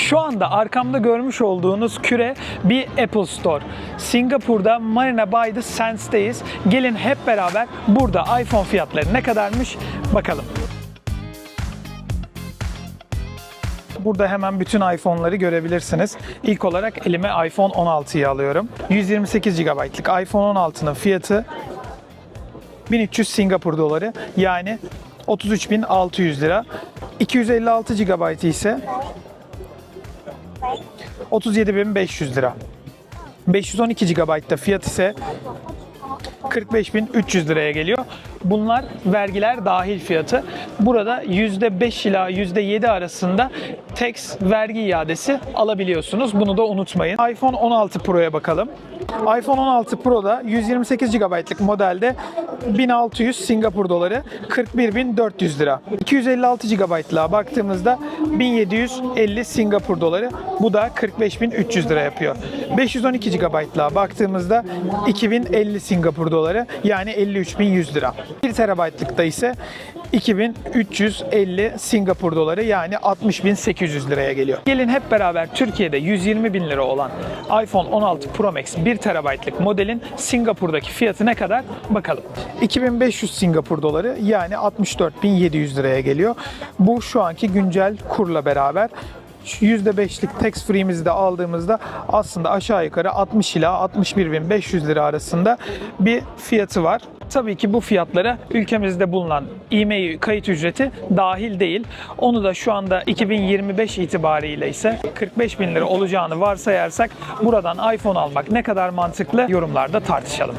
Şu anda arkamda görmüş olduğunuz küre bir Apple Store. Singapur'da Marina Bay the Sands'teyiz. Gelin hep beraber burada iPhone fiyatları ne kadarmış bakalım. Burada hemen bütün iPhone'ları görebilirsiniz. İlk olarak elime iPhone 16'yı alıyorum. 128 GB'lık iPhone 16'nın fiyatı 1300 Singapur doları yani 33.600 lira. 256 GB ise 37.500 lira. 512 GB'da fiyat ise 45.300 liraya geliyor. Bunlar vergiler dahil fiyatı. Burada %5 ila %7 arasında tax vergi iadesi alabiliyorsunuz. Bunu da unutmayın. iPhone 16 Pro'ya bakalım. iPhone 16 Pro'da 128 GB'lık modelde 1600 Singapur doları 41.400 lira. 256 GB'lığa baktığımızda 1750 Singapur doları bu da 45.300 lira yapıyor. 512 GB'lığa baktığımızda 2050 Singapur doları yani 53.100 lira. 1 TB'lıkta ise 2350 Singapur doları yani 60.800 liraya geliyor. Gelin hep beraber Türkiye'de 120 bin lira olan iPhone 16 Pro Max 1 TB'lık modelin Singapur'daki fiyatı ne kadar bakalım. 2500 Singapur doları yani 64.700 liraya geliyor. Bu şu anki güncel kurla beraber %5'lik tax free'mizi de aldığımızda aslında aşağı yukarı 60 ila 61.500 lira arasında bir fiyatı var. Tabii ki bu fiyatlara ülkemizde bulunan e-mail kayıt ücreti dahil değil. Onu da şu anda 2025 itibariyle ise 45 bin lira olacağını varsayarsak buradan iPhone almak ne kadar mantıklı yorumlarda tartışalım.